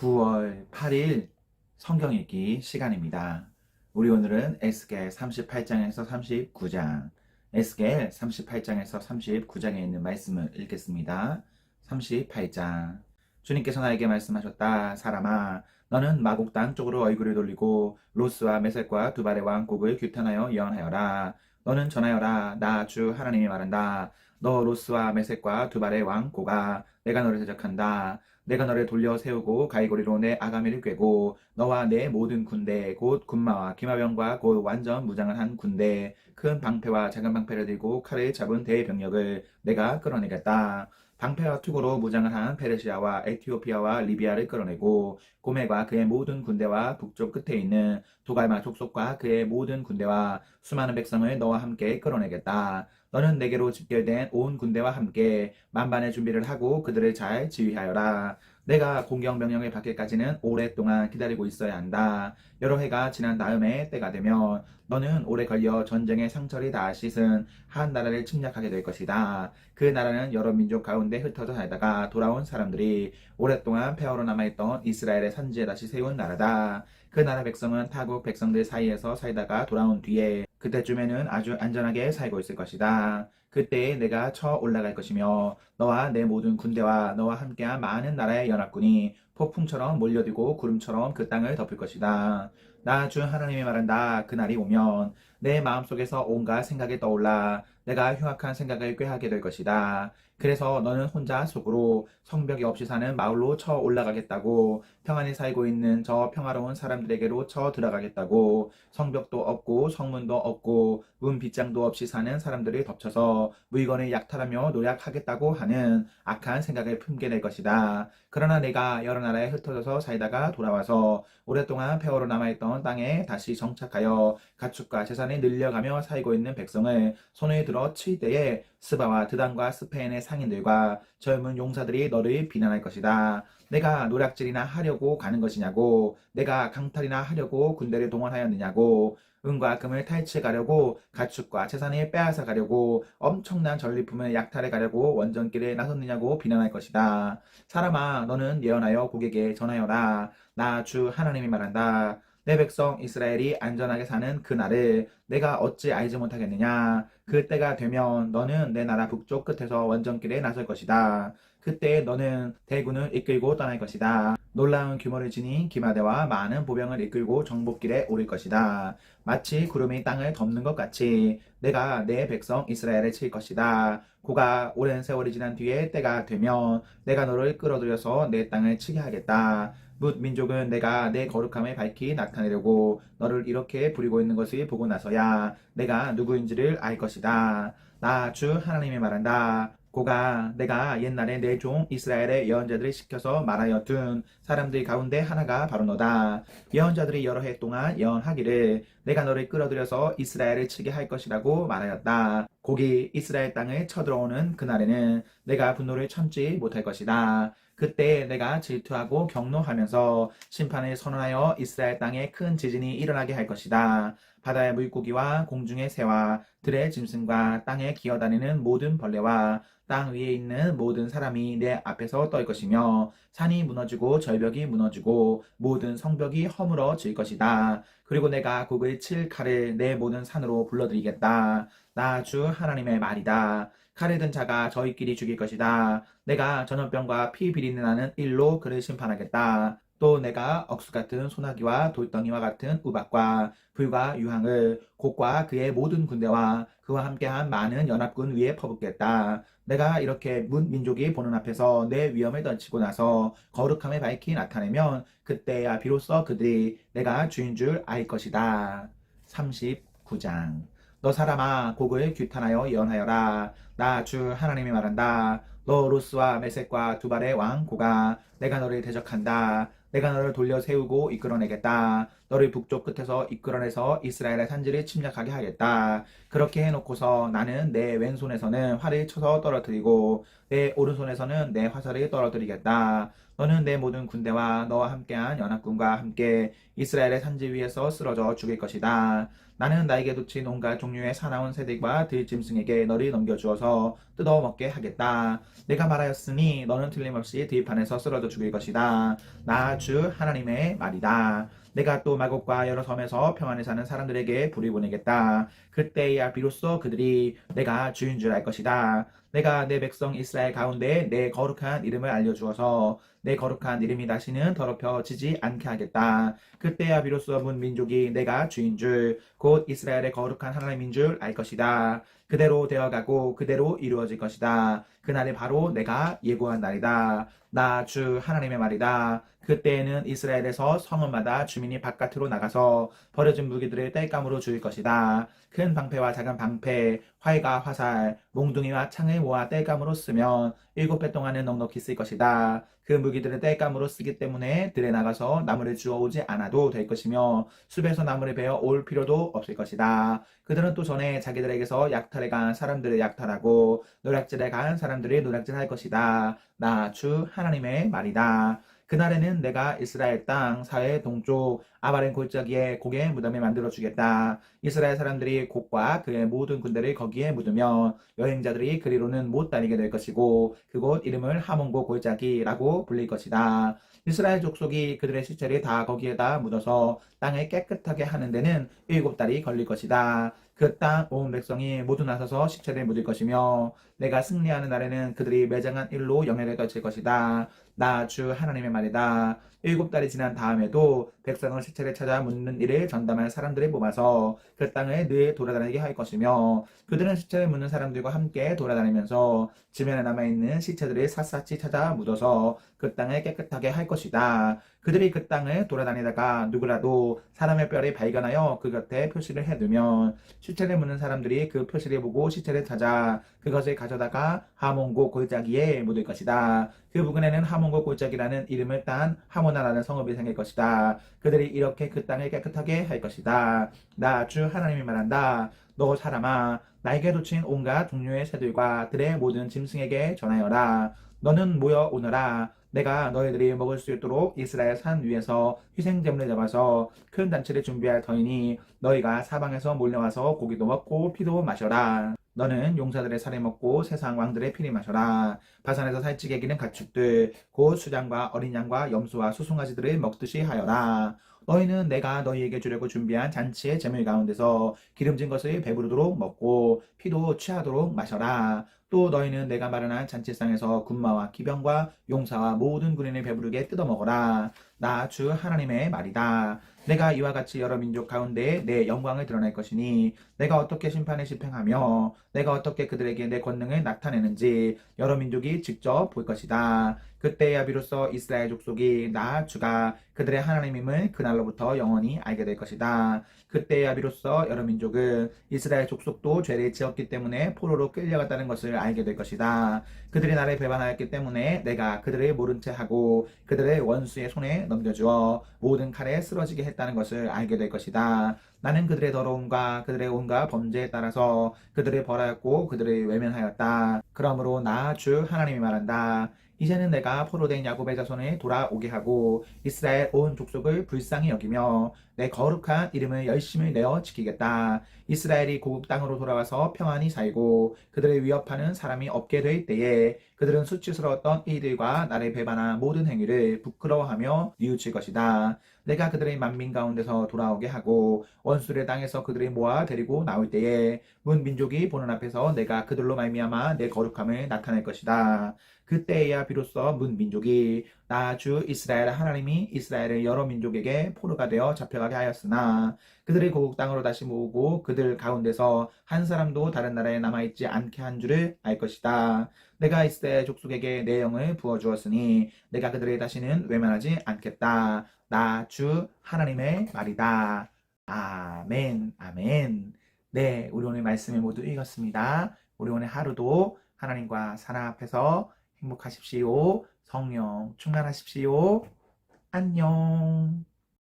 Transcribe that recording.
9월 8일 성경 읽기 시간입니다. 우리 오늘은 에스겔 38장에서 39장, 에스겔 38장에서 39장에 있는 말씀을 읽겠습니다. 38장. 주님께서 나에게 말씀하셨다. 사람아, 너는 마곡 땅 쪽으로 얼굴을 돌리고 로스와 메색과 두발의 왕국을 규탄하여 예언하여라. 너는 전하여라. 나 주 하나님이 말한다. 너 로스와 메색과 두발의 왕고가 내가 너를 대적한다. 내가 너를 돌려 세우고 가이고리로 내 아가미를 꿰고 너와 내 모든 군대 곧 군마와 기마병과 곧 완전 무장을 한 군대 큰 방패와 작은 방패를 들고 칼을 잡은 대병력을 내가 끌어내겠다. 방패와 투구로 무장을 한 페르시아와 에티오피아와 리비아를 끌어내고 고멜과 그의 모든 군대와 북쪽 끝에 있는 도갈마 족속과 그의 모든 군대와 수많은 백성을 너와 함께 끌어내겠다. 너는 내게로 집결된 온 군대와 함께 만반의 준비를 하고 그들을 잘 지휘하여라. 내가 공격 명령을 받기까지는 오랫동안 기다리고 있어야 한다. 여러 해가 지난 다음에 때가 되면 너는 오래 걸려 전쟁의 상처를 다 씻은 한 나라를 침략하게 될 것이다. 그 나라는 여러 민족 가운데 흩어져 살다가 돌아온 사람들이 오랫동안 폐허로 남아있던 이스라엘의 산지에 다시 세운 나라다. 그 나라 백성은 타국 백성들 사이에서 살다가 돌아온 뒤에 그때쯤에는 아주 안전하게 살고 있을 것이다. 그때에 내가 쳐 올라갈 것이며 너와 내 모든 군대와 너와 함께한 많은 나라의 연합군이 폭풍처럼 몰려들고 구름처럼 그 땅을 덮을 것이다. 나 주 하나님이 말한다. 그날이 오면 내 마음속에서 온갖 생각이 떠올라 내가 흉악한 생각을 꾀하게 될 것이다. 그래서 너는 혼자 속으로 성벽이 없이 사는 마을로 쳐 올라가겠다고 평안히 살고 있는 저 평화로운 사람들에게로 쳐 들어가겠다고 성벽도 없고 성문도 없고 문 빗장도 없이 사는 사람들을 덮쳐서 물건을 약탈하며 노약하겠다고 하는 악한 생각을 품게 될 것이다. 그러나 내가 여러 나라에 흩어져서 살다가 돌아와서 오랫동안 폐허로 남아있던 땅에 다시 정착하여 가축과 재산을 늘려가며 살고 있는 백성을 손에 들어 칠 때에 스바와 드단과 스페인의 상인들과 젊은 용사들이 너를 비난할 것이다. 내가 노략질이나 하려고 가는 것이냐고, 내가 강탈이나 하려고 군대를 동원하였느냐고, 은과 금을 탈취해 가려고 가축과 재산을 빼앗아 가려고 엄청난 전리품을 약탈해 가려고 원전길에 나섰느냐고 비난할 것이다. 사람아, 너는 예언하여 고객에게 전하여라. 나 주 하나님이 말한다. 내 백성 이스라엘이 안전하게 사는 그 날을 내가 어찌 알지 못하겠느냐. 그때가 되면 너는 내 나라 북쪽 끝에서 원전길에 나설 것이다. 그때 너는 대군을 이끌고 떠날 것이다. 놀라운 규모를 지닌 기마대와 많은 보병을 이끌고 정복길에 오를 것이다. 마치 구름이 땅을 덮는 것 같이 내가 내 백성 이스라엘을 칠 것이다. 고가 오랜 세월이 지난 뒤에 때가 되면 내가 너를 끌어들여서 내 땅을 치게 하겠다. 뭇 민족은 내가 내 거룩함을 밝히 나타내려고 너를 이렇게 부리고 있는 것을 보고 나서야 내가 누구인지를 알 것이다. 나 주 하나님이 말한다. 고가 내가 옛날에 내 종 이스라엘의 예언자들을 시켜서 말하여 둔 사람들 가운데 하나가 바로 너다. 예언자들이 여러 해 동안 예언하기를 내가 너를 끌어들여서 이스라엘을 치게 할 것이라고 말하였다. 고기 이스라엘 땅을 쳐들어오는 그날에는 내가 분노를 참지 못할 것이다. 그때 내가 질투하고 경노하면서 심판을 선언하여 이스라엘 땅에 큰 지진이 일어나게 할 것이다. 바다의 물고기와 공중의 새와 들의 짐승과 땅에 기어다니는 모든 벌레와 땅 위에 있는 모든 사람이 내 앞에서 떨 것이며 산이 무너지고 절벽이 무너지고 모든 성벽이 허물어질 것이다. 그리고 내가 곡을 칠 칼을 내 모든 산으로 불러들이겠다. 나 주 하나님의 말이다. 칼을 든 자가 저희끼리 죽일 것이다. 내가 전염병과 피 비린내 나는 일로 그를 심판하겠다. 또 내가 억수 같은 소나기와 돌덩이와 같은 우박과 불과 유황을 곡과 그의 모든 군대와 그와 함께한 많은 연합군 위에 퍼붓겠다. 내가 이렇게 문 민족이 보는 앞에서 내 위엄을 떨치고 나서 거룩함을 밝히 나타내면 그때야 비로소 그들이 내가 주인 줄 알 것이다. 39장 너 사람아 곡을 규탄하여 예언하여라. 나 주 하나님이 말한다. 너 로스와 메색과 두발의 왕 고가 내가 너를 대적한다. 내가 너를 돌려 세우고 이끌어내겠다. 너를 북쪽 끝에서 이끌어내서 이스라엘의 산지를 침략하게 하겠다. 그렇게 해놓고서 나는 내 왼손에서는 활을 쳐서 떨어뜨리고 내 오른손에서는 내 화살을 떨어뜨리겠다. 너는 내 모든 군대와 너와 함께한 연합군과 함께 이스라엘의 산지 위에서 쓰러져 죽일 것이다. 나는 나에게 놓친 온갖 종류의 사나운 새들과 들짐승에게 너를 넘겨주어서 뜯어 먹게 하겠다. 내가 말하였으니 너는 틀림없이 들판에서 쓰러져 죽일 것이다. 나 주 하나님의 말이다. 내가 또 마곡과 여러 섬에서 평안히 사는 사람들에게 불을 보내겠다. 그때야 비로소 그들이 내가 주인 줄 알 것이다. 내가 내 백성 이스라엘 가운데 내 거룩한 이름을 알려주어서 내 거룩한 이름이 다시는 더럽혀지지 않게 하겠다. 그때야 비로소 문 민족이 내가 주인 줄, 곧 이스라엘의 거룩한 하나님인 줄 알 것이다. 그대로 되어가고 그대로 이루어질 것이다. 그날이 바로 내가 예고한 날이다. 나 주 하나님의 말이다. 그때에는 이스라엘에서 성읍마다 주민이 바깥으로 나가서 버려진 무기들을 땔감으로 죽일 것이다. 큰 방패와 작은 방패, 활과 화살, 몽둥이와 창을 모아 땔감으로 쓰면 일곱 배 동안은 넉넉히 쓸 것이다. 그 무기들을 땔감으로 쓰기 때문에 들에 나가서 나무를 주워오지 않아도 될 것이며 숲에서 나무를 베어 올 필요도 없을 것이다. 그들은 또 전에 자기들에게서 약탈에 간 사람들을 약탈하고 노략질에 간 사람들이 노략질할 것이다. 나 주 하나님의 말이다. 그날에는 내가 이스라엘 땅 사해 동쪽 아바렌 골짜기에 고개 무덤을 만들어 주겠다. 이스라엘 사람들이 곡과 그의 모든 군대를 거기에 묻으며 여행자들이 그리로는 못 다니게 될 것이고 그곳 이름을 하몬고 골짜기라고 불릴 것이다. 이스라엘 족속이 그들의 시체를 다 거기에다 묻어서 땅을 깨끗하게 하는 데는 일곱 달이 걸릴 것이다. 그 땅 온 백성이 모두 나서서 시체를 묻을 것이며 내가 승리하는 날에는 그들이 매장한 일로 영예를 떨칠 것이다. 나 주 하나님의 말이다. 일곱 달이 지난 다음에도 백성은 시체를 찾아 묻는 일을 전담할 사람들을 뽑아서 그 땅을 늘 돌아다니게 할 것이며 그들은 시체를 묻는 사람들과 함께 돌아다니면서 지면에 남아있는 시체들을 샅샅이 찾아 묻어서 그 땅을 깨끗하게 할 것이다. 그들이 그 땅을 돌아다니다가 누구라도 사람의 뼈를 발견하여 그 곁에 표시를 해두면 시체를 묻는 사람들이 그 표시를 보고 시체를 찾아 그것을 가져다가 하몬고 골짜기에 묻을 것이다. 그 부근에는 하몬고 골짜기라는 이름을 딴 하모나라는 성읍이 생길 것이다. 그들이 이렇게 그 땅을 깨끗하게 할 것이다. 나 주 하나님이 말한다. 너 사람아 나에게 놓친 온갖 종류의 새들과 들의 모든 짐승에게 전하여라. 너는 모여 오너라. 내가 너희들이 먹을 수 있도록 이스라엘 산 위에서 희생제물을 잡아서 큰 단체를 준비할 터이니 너희가 사방에서 몰려와서 고기도 먹고 피도 마셔라. 너는 용사들의 살을 먹고 세상 왕들의 피를 마셔라. 바산에서 살찌게 기는 가축들, 곧 수장과 어린 양과 염소와 수송아지들을 먹듯이 하여라. 너희는 내가 너희에게 주려고 준비한 잔치의 제물 가운데서 기름진 것을 배부르도록 먹고 피도 취하도록 마셔라. 또 너희는 내가 마련한 잔치상에서 군마와 기병과 용사와 모든 군인을 배부르게 뜯어 먹어라. 나 주 하나님의 말이다. 내가 이와 같이 여러 민족 가운데 내 영광을 드러낼 것이니 내가 어떻게 심판을 집행하며 내가 어떻게 그들에게 내 권능을 나타내는지 여러 민족이 직접 볼 것이다. 그때야 비로소 이스라엘 족속이 나 주가 그들의 하나님임을 그날로부터 영원히 알게 될 것이다. 그때야 비로소 여러 민족은 이스라엘 족속도 죄를 지었기 때문에 포로로 끌려갔다는 것을 알게 될 것이다. 그들이 나를 배반하였기 때문에 내가 그들을 모른 채 하고 그들의 원수의 손에 넘겨주어 모든 칼에 쓰러지게 했다는 것을 알게 될 것이다. 나는 그들의 더러움과 그들의 온갖 범죄에 따라서 그들을 벌하였고 그들을 외면하였다. 그러므로 나 주 하나님이 말한다. 이제는 내가 포로된 야곱의 자손을 돌아오게 하고 이스라엘 온 족속을 불쌍히 여기며 내 거룩한 이름을 열심히 내어 지키겠다. 이스라엘이 고국 땅으로 돌아와서 평안히 살고 그들을 위협하는 사람이 없게 될 때에 그들은 수치스러웠던 이들과 나를 배반한 모든 행위를 부끄러워하며 뉘우칠 것이다. 내가 그들의 만민 가운데서 돌아오게 하고 원수의 땅에서 그들을 모아 데리고 나올 때에 문 민족이 보는 앞에서 내가 그들로 말미암아 내 거룩함을 나타낼 것이다. 그때에야 비로소 문 민족이 나주 이스라엘 하나님이 이스라엘의 여러 민족에게 포로가 되어 잡혀가게 하였으나 그들의 고국 땅으로 다시 모으고 그들 가운데서 한 사람도 다른 나라에 남아있지 않게 한 줄을 알 것이다. 내가 이스라엘 족속에게 내 영을 부어주었으니 내가 그들을 다시는 외면하지 않겠다. 나 주 하나님의 말이다. 아멘, 아멘. 네, 우리 오늘 말씀을 모두 읽었습니다. 우리 오늘 하루도 하나님과 사랑 앞에서 행복하십시오. 성령 충만하십시오. 안녕.